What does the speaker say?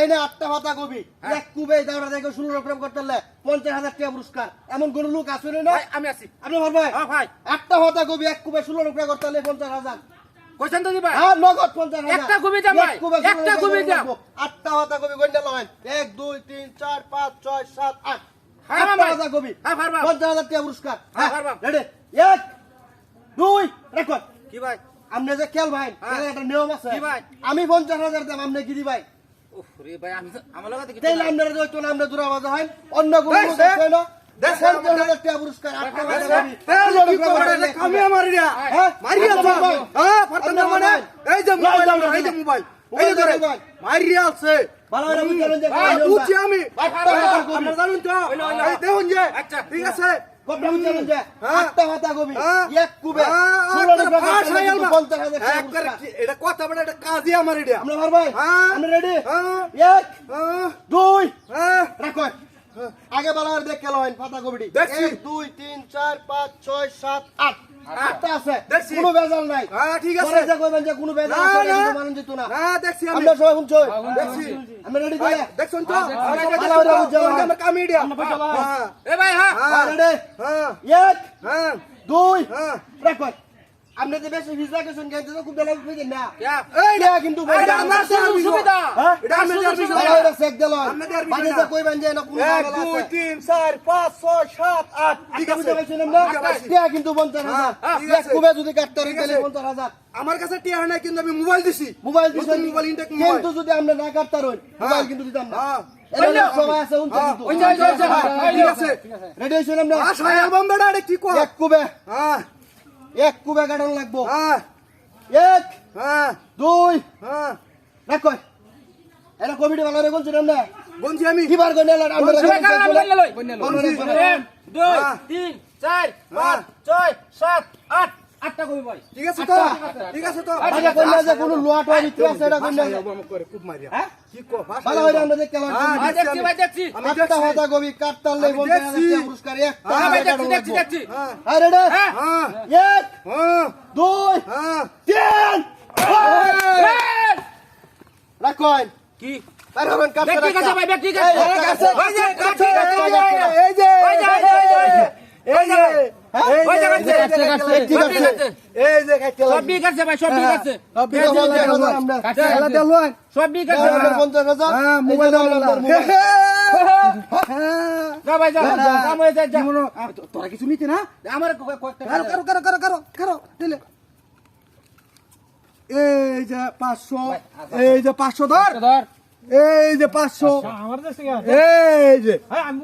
এই না আটটা কবি এক কুবে দাওড়া দেখে ষোলো রকম করতে পঞ্চাশ হাজার টাকা পুরস্কার। এমন কোন লোক আছে না? আমি আছি। আপনি ভাই? হ্যাঁ ভাই। আটটা কবি এক কুবে ষোলো রকম করতে পঞ্চাশ হাজার। কইছেন তো দিবা হ্যাঁ নগদ পঞ্চাশ হাজার। একটা কবি দাম ভাই, এক একটা কবি দাম। আটটা গন্ডা লাগান হ্যাঁ, আটটা। কবি হ্যাঁ, টাকা পুরস্কার। হ্যাঁ। রেডি রেকর্ড কি ভাই? আপনি যে খেল ভাই হ্যাঁ। একটা নিয়ম আছে। কি ভাই? আমি দাম আপনি কি ভাই? হয় হ্যাঁ? মারিয়া আচ্ছা। হ্যাঁ মানে আছে হ্যাঁ আমি দেখুন যে আচ্ছা, ঠিক আছে হ্যাঁ। হ্যাঁ। হ্যাঁ, হয়ে এটা কথা বলে এটা কাজই আমার এটা আমরা ভাই। হ্যাঁ। আমরা রেডি হ্যাঁ। এক হ্যাঁ। দুই। হ্যাঁ। রাখো আগে বলা দেখ হয় পাতা কবিটি। দেখছি। এক দুই তিন চার পাঁচ ছয় সাত আট। আটটা আছে। দেখছি। কোনো বেজাল নাই। হ্যাঁ ঠিক আছে। পরে যে কইবেন যে কোনো বেজাল মানুষ দিত না। না দেখছি আমি। আমরা সবাই শুনছো। দেখছি। আমরা রেডি তাহলে দেখছেন তো? ভালো আমরা করে দেখছি তো, বুঝাও। আমার হ্যাঁ। এ ভাই হ্যাঁ। হ্যাঁ। রেডি হ্যাঁ। এক হ্যাঁ। দুই হ্যাঁ। রাখো আপনি যে বেশি ভিজা গেছেন কিন্তু খুব বেলা বুঝেন না। এই এটা কিন্তু এটা এটা আমার সুবিধা। হ্যাঁ? এটা আমি চেক দিল। যে না কোনো ঠিক আছে। টিয়া কিন্তু হ্যাঁ, এক কুবে যদি কাটতে তাহলে হাজার। আমার কাছে টিয়া হয় না কিন্তু আমি মোবাইল দিছি। মোবাইল মোবাইল ইনটেক মোবাইল। কিন্তু যদি আমরা না কাটতে মোবাইল কিন্তু দিতাম না। হ্যাঁ। হ্যাঁ, হ্যাঁ, আমরা আশা অ্যালবাম বেড়া কি কর? এক কুবে। হ্যাঁ। এক কুবে কাটানো লাগবো। হ্যাঁ। এক হ্যাঁ। দুই হ্যাঁ। কই এটা কোভিড ভালো রে কোনছিলাম না? বলছি আমি। কিবার গন্ডা দুই। তিন চার। পাঁচ ছয় সাত। আটটা কবি ভাই ঠিক আছে তো ঠিক আছে তো আগে কইলা যে কোনো লোয়া টোয়া ভিতরে আছে এটা কইলা আশা করে খুব মারিয়া হ্যাঁ কি কর ভাষা ভালো হইরা আমরা দেখতে হ্যাঁ, লাগলাম দেখছি ভাই দেখছি আমি আটটা দেখছি। কবি কাটতালে আমি বলতে দেখছি। পুরস্কার একটা হ্যাঁ ভাই দেখছি দেখছি দেখছি হ্যাঁ হ্যাঁ হ্যাঁ হ্যাঁ এক হ্যাঁ দুই হ্যাঁ তিন রাখুন কি তার হবেন কাটতে ব্যক্তি কাছে ভাই ব্যক্তি কাছে এই, এই, কাছে, ওই যে কাছে, ব্যক্তি কাছে, কাছে, ওই যে, এই যে ওই যে, ওই যে, ওই যে। এই যে এই ওই যে যে, এই যে, কাটছে, কাটছে, কাটছে, সব কাটছে। ঠিক আছে। এই যে সব আছে ভাই সব আছে। সব আছে, আমরা। খেলা কাটছে। সব আছে। হ্যাঁ, হ্যাঁ মোবাইল দাও। হ্যাঁ যা ভাই যা যা, কাম হয়ে যায় যা তোরা কিছু নিতে না? আমার কারও কারও কারও কারও কারও কারও দিলে। এই যে পাঁচশো এই যে পাঁচশো ধর। ধর। এই যে আমার দেশে এই যে। আমি